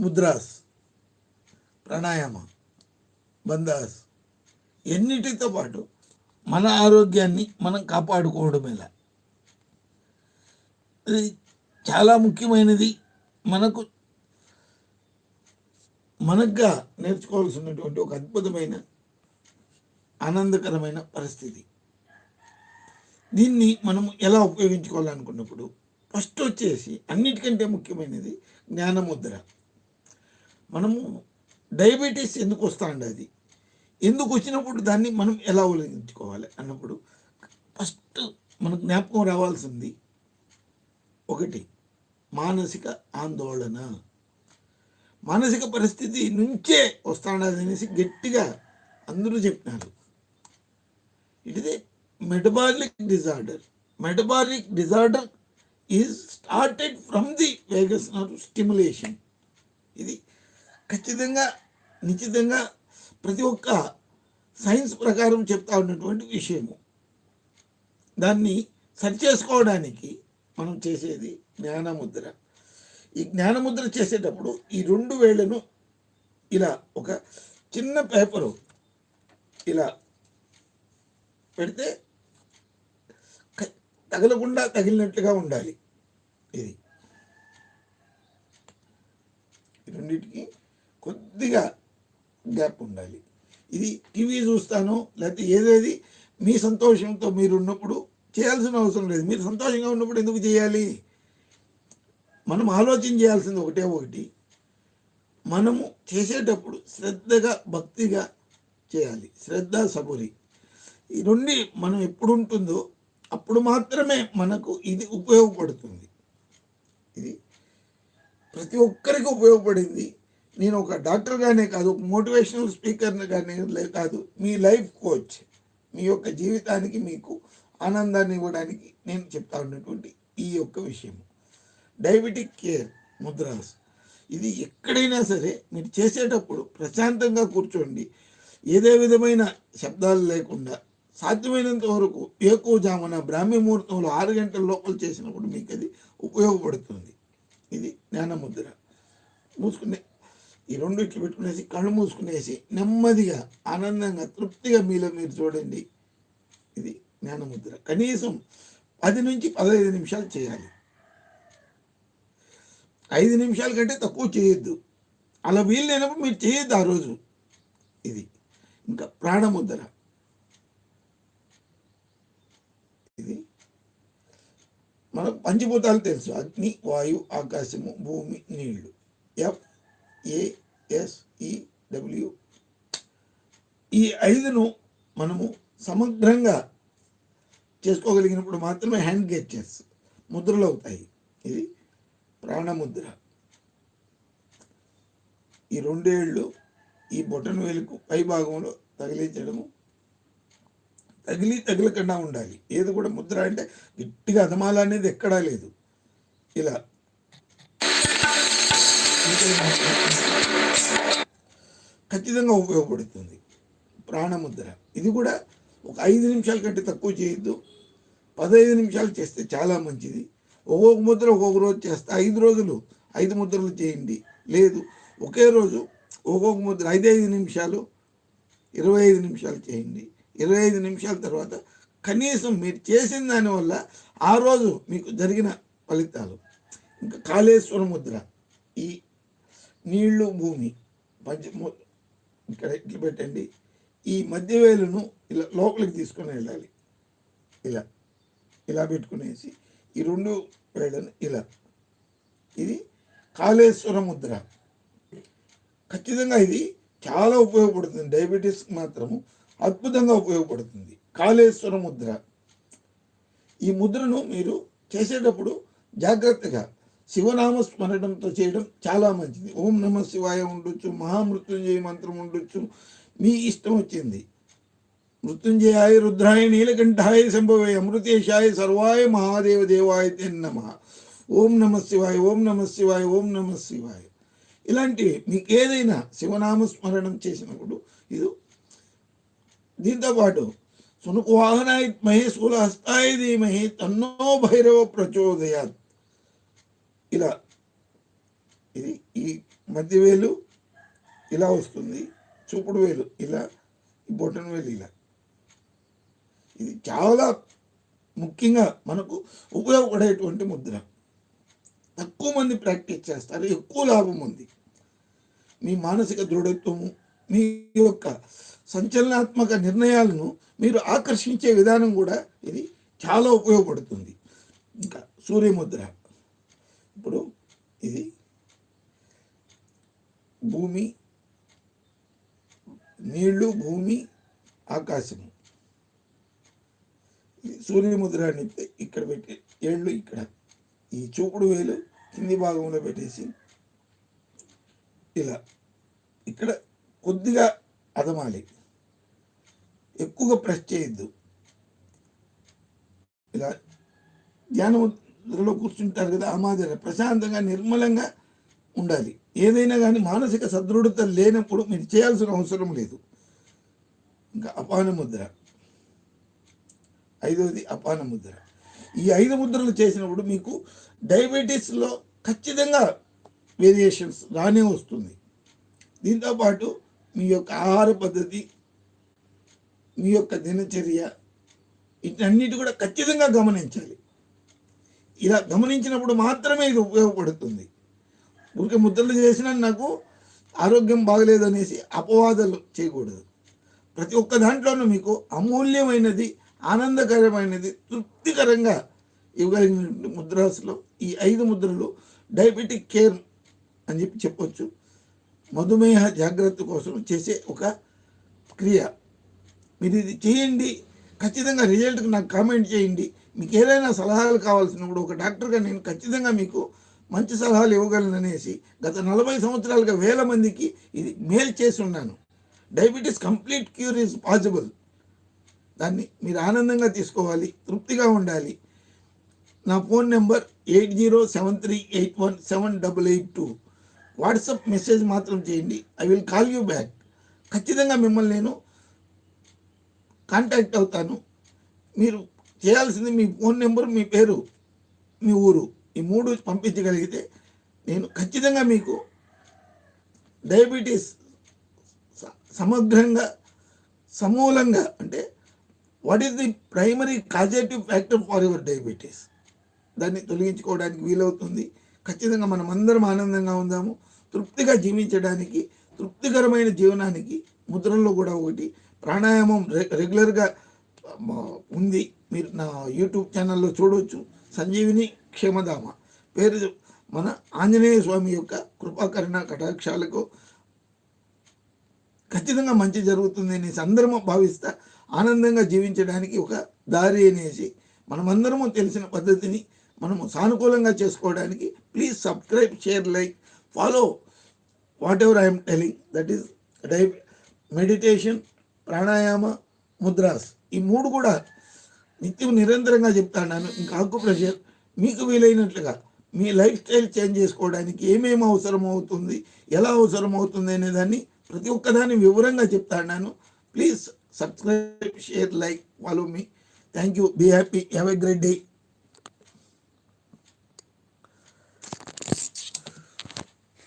ముద్రాస్ ప్రాణాయామ బందాస్ ఎన్నిటితో పాటు మన ఆరోగ్యాన్ని మనం కాపాడుకోవడం ఎలా? ఇది చాలా ముఖ్యమైనది. మనకు మనగ్గా నేర్చుకోవాల్సినటువంటి ఒక అద్భుతమైన ఆనందకరమైన పరిస్థితి. దీన్ని మనం ఎలా ఉపయోగించుకోవాలనుకున్నప్పుడు ఫస్ట్ వచ్చేసి అన్నిటికంటే ముఖ్యమైనది జ్ఞానముద్ర. మనము డయాబెటీస్ ఎందుకు వస్తా అది? ఎందుకు వచ్చినప్పుడు దాన్ని మనం ఎలా ఉపయోగించుకోవాలి అన్నప్పుడు ఫస్ట్ మనకు జ్ఞాపకం రావాల్సింది ఒకటి మానసిక ఆందోళన. మానసిక పరిస్థితి నుంచే వస్తాడది అనేసి గట్టిగా అందరూ చెప్పినారు. It is a metabolic disorder metabolic disorder is started from the vagus nerve stimulation ఇది ఖచ్చితంగా నిశ్చితంగా ప్రతి ఒక్క సైన్స్ ప్రకారం చెప్తా ఉన్నటువంటి విషయము. దాన్ని సరిచేసుకోవడానికి మనం చేసేది జ్ఞానముద్ర. ఈ జ్ఞానముద్ర చేసేటప్పుడు ఈ రెండు వేళ్ళను ఇలా ఒక చిన్న పేపరు ఇలా పెడితే తగలకుండా తగిలినట్టుగా ఉండాలి. ఇది. రెండింటికి కొద్దిగా గ్యాప్ ఉండాలి. ఇది టీవీ చూస్తాను లేకపోతే ఏదేది మీ సంతోషంతో మీరు ఉన్నప్పుడు చేయాల్సిన అవసరం లేదు. మీరు సంతోషంగా ఉన్నప్పుడు ఎందుకు చేయాలి? మనం ఆలోచన చేయాల్సింది ఒకటే ఒకటి. మనము చేసేటప్పుడు శ్రద్ధగా భక్తిగా చేయాలి. శ్రద్ధ సబురి. ఈ రెండు మనం ఎప్పుడు ఉంటుందో అప్పుడు మాత్రమే మనకు ఇది ఉపయోగపడుతుంది. ఇది ప్రతి ఒక్కరికి ఉపయోగపడింది. నేను ఒక డాక్టర్గానే కాదు ఒక మోటివేషనల్ స్పీకర్ని కానీ లే- కాదు. మీ లైఫ్ కోచ్ మీ యొక్క జీవితానికి మీకు ఆనందాన్ని ఇవ్వడానికి నేను చెప్తా ఉన్నటువంటి ఈ యొక్క విషయం డయాబెటిక్ కేర్ ముద్రాస్. ఇది ఎక్కడైనా సరే మీరు చేసేటప్పుడు ప్రశాంతంగా కూర్చోండి. ఏదే విధమైన శబ్దాలు లేకుండా సాధ్యమైనంత వరకు ఏకోజామున బ్రాహ్మీ ముహూర్తంలో ఆరు గంటల లోపల చేసినప్పుడు మీకు అది ఉపయోగపడుతుంది. ఇది జ్ఞానముద్ర. మూసుకునే ఈ రెండు పెట్టుకునేసి కళ్ళు మూసుకునేసి నెమ్మదిగా ఆనందంగా తృప్తిగా మీలో మీరు చూడండి. ఇది జ్ఞానముద్ర. కనీసం పది నుంచి పదహైదు నిమిషాలు చేయాలి. ఐదు నిమిషాల కంటే తక్కువ చేయొద్దు. అలా వీలు లేనప్పుడు మీరు చేయొద్దు ఆ రోజు. ఇది ఇంకా ప్రాణముద్ర. ఇది మనకు పంచభూతాలు తెలుసు. అగ్ని వాయు ఆకాశము భూమి నీళ్ళు. F A S E W E ఐదును మనము సమగ్రంగా చేసుకోగలిగినప్పుడు మాత్రమే హ్యాండ్ గెచ్చర్స్ ముద్రలు అవుతాయి. ఇది ప్రాణముద్ర. ఈ రెండేళ్ళు ఈ బొటన వేలుకు పై భాగంలో తగిలించడము తగిలి తగిలకుండా ఉండాలి. ఏది కూడా ముద్ర అంటే గట్టిగా అదమాల అనేది ఎక్కడా లేదు. ఇలా. ఖచ్చితంగా ఉపయోగపడుతుంది. ప్రాణముద్ర. ఇది కూడా ఒక ఐదు నిమిషాల కంటే తక్కువ చేయొద్దు. పదహైదు నిమిషాలు చేస్తే చాలా మంచిది. ఒక్కొక్క ముద్ర ఒక్కొక్క రోజు చేస్తే. ఐదు రోజులు ఐదు ముద్రలు చేయండి. లేదు ఒకే రోజు ఒక్కొక్క ముద్ర ఐదు ఐదు నిమిషాలు ఇరవై ఐదు నిమిషాలు చేయండి. ఇరవై ఐదు నిమిషాల తర్వాత కనీసం మీరు చేసిన దానివల్ల ఆ రోజు మీకు జరిగిన ఫలితాలు. ఇంకా కాళేశ్వర ముద్ర ఈ నీళ్ళు భూమి పంచ ఇక్కడ ఇట్లు పెట్టండి. ఈ మధ్యవేలును ఇలా లోపలికి తీసుకొని వెళ్ళాలి. ఇలా ఇలా పెట్టుకునేసి ఈ రెండు వేళ్ళను ఇలా. ఇది కాళేశ్వర ముద్ర. ఖచ్చితంగా ఇది చాలా ఉపయోగపడుతుంది. డయాబెటీస్కి మాత్రము అద్భుతంగా ఉపయోగపడుతుంది. కాళేశ్వర ముద్ర. ఈ ముద్రను మీరు చేసేటప్పుడు జాగ్రత్తగా శివనామ స్మరణంతో చేయడం చాలా మంచిది. ఓం నమ శివాయ ఉండొచ్చు మహామృత్యుంజయ మంత్రం ఉండొచ్చు మీ ఇష్టం వచ్చింది. మృత్యుంజయాయ రుద్రాయ నీలకంఠాయ సంభవే అమృతేశాయ సర్వాయ మహాదేవ దేవాయ నమ ఓం నమ శివాయ ఓం నమ శివాయ ఓం నమ శివాయ. ఇలాంటివి మీకు ఏదైనా శివనామ స్మరణం చేసినప్పుడు ఇది. దీంతో పాటు సునుకు వాహనాయ మహే హస్తాయ ధీమహి తన్నో భైరవ ప్రచోదయాత్. ఇలా ఇది ఈ మధ్య వేలు ఇలా వస్తుంది. చూపుడు వేలు ఇలా ఈ బొటన వేలు ఇలా. ఇది చాలా ముఖ్యంగా మనకు ఉపయోగపడేటువంటి ముద్ర. తక్కువ మంది ప్రాక్టీస్ చేస్తారు ఎక్కువ లాభం ఉంది. మీ మానసిక దృఢత్వము మీ యొక్క సంచలనాత్మక నిర్ణయాలను మీరు ఆకర్షించే విధానం కూడా ఇది చాలా ఉపయోగపడుతుంది. ఇంకా సూర్యముద్ర. ఇప్పుడు ఇది భూమి నీళ్ళు భూమి ఆకాశము. ఇది సూర్యముద్ర ఇక్కడ పెట్టి ఏళ్ళు ఇక్కడ. ఈ చూపుడు వేలు కింది భాగంలో పెట్టేసి ఇలా ఇక్కడ కొద్దిగా అదమాలి. ఎక్కువగా ప్రెస్ చేయొద్దు. ఇలా ధ్యానంలో కూర్చుంటారు కదా ఆ మాదిరి ప్రశాంతంగా నిర్మలంగా ఉండాలి. ఏదైనా కానీ మానసిక సదృఢత లేనప్పుడు మీరు చేయాల్సిన అవసరం లేదు. ఇంకా అపాన ముద్ర. ఐదవది అపాన ముద్ర. ఈ ఐదు ముద్రలు చేసినప్పుడు మీకు డయాబెటీస్లో ఖచ్చితంగా వేరియేషన్స్ రానే వస్తుంది. దీంతోపాటు మీ యొక్క ఆహార పద్ధతి మీ యొక్క దినచర్య వీటన్నిటి కూడా ఖచ్చితంగా గమనించాలి. ఇలా గమనించినప్పుడు మాత్రమే ఇది ఉపయోగపడుతుంది. ఊరికే ముద్రలు చేసినా నాకు ఆరోగ్యం బాగలేదనేసి అపవాదాలు చేయకూడదు. ప్రతి ఒక్క దాంట్లోనూ మీకు అమూల్యమైనది ఆనందకరమైనది తృప్తికరంగా ఇవ్వగలిగిన ముద్రాసులో ఈ ఐదు ముద్రలు డయాబెటిక్ కేర్ అని చెప్పి చెప్పొచ్చు. మధుమేహ జాగ్రత్త కోసం చేసే ఒక క్రియ. మీరు ఇది చేయండి ఖచ్చితంగా రిజల్ట్కి నాకు కామెంట్ చేయండి. మీకు ఏదైనా సలహాలు కావాల్సినప్పుడు ఒక డాక్టర్గా నేను ఖచ్చితంగా మీకు మంచి సలహాలు ఇవ్వగలననేసి గత నలభై సంవత్సరాలుగా వేల మందికి ఇది మేలు చేసి ఉన్నాను. Diabetes complete cure is possible. దాన్ని మీరు ఆనందంగా తీసుకోవాలి తృప్తిగా ఉండాలి. నా phone number eight zero seven three eight one seven double eight two. WhatsApp message మాత్రం చేయండి. I will call you back. ఖచ్చితంగా మిమ్మల్ని నేను కాంటాక్ట్ అవుతాను. మీరు చేయాల్సింది మీ ఫోన్ నెంబర్ మీ పేరు మీ ఊరు. ఈ మూడు పంపించగలిగితే నేను ఖచ్చితంగా మీకు డయాబెటీస్ సమగ్రంగా సమూలంగా అంటే what is the primary causative factor for your diabetes దాన్ని తొలగించుకోవడానికి వీలవుతుంది. ఖచ్చితంగా మనం అందరం ఆనందంగా ఉందాము. తృప్తిగా జీవించడానికి తృప్తికరమైన జీవనానికి ముద్రల్లో కూడా ఒకటి ప్రాణాయామం రె- రెగ్యులర్గా ఉంది. మీరు నా యూట్యూబ్ ఛానల్లో చూడవచ్చు సంజీవిని క్షేమధామ. పేరు మన ఆంజనేయ స్వామి యొక్క కృపాకరణ కటాక్షాలకు ఖచ్చితంగా మంచి జరుగుతుంది అని అందరము భావిస్తా ఆనందంగా జీవించడానికి ఒక దారి అనేసి మనమందరము తెలిసిన పద్ధతిని మనము సానుకూలంగా చేసుకోవడానికి please subscribe share like follow whatever I'm telling that is the meditation pranayama mudras ఈ మూడు కూడా నిత్యం నిరంతరంగా చెప్తాను. ఇంకా ఆకు ప్రెషర్ మీకు వీలైనట్లుగా మీ లైఫ్ స్టైల్ చేంజ్ చేసుకోవడానికి ఏమేమి అవసరం అవుతుంది ఎలా అవసరం అవుతుంది అనే దాన్ని ప్రతి ఒక్కదాన్ని వివరంగా చెప్తాను please subscribe share like follow me. Thank you. Be happy. Have a great day.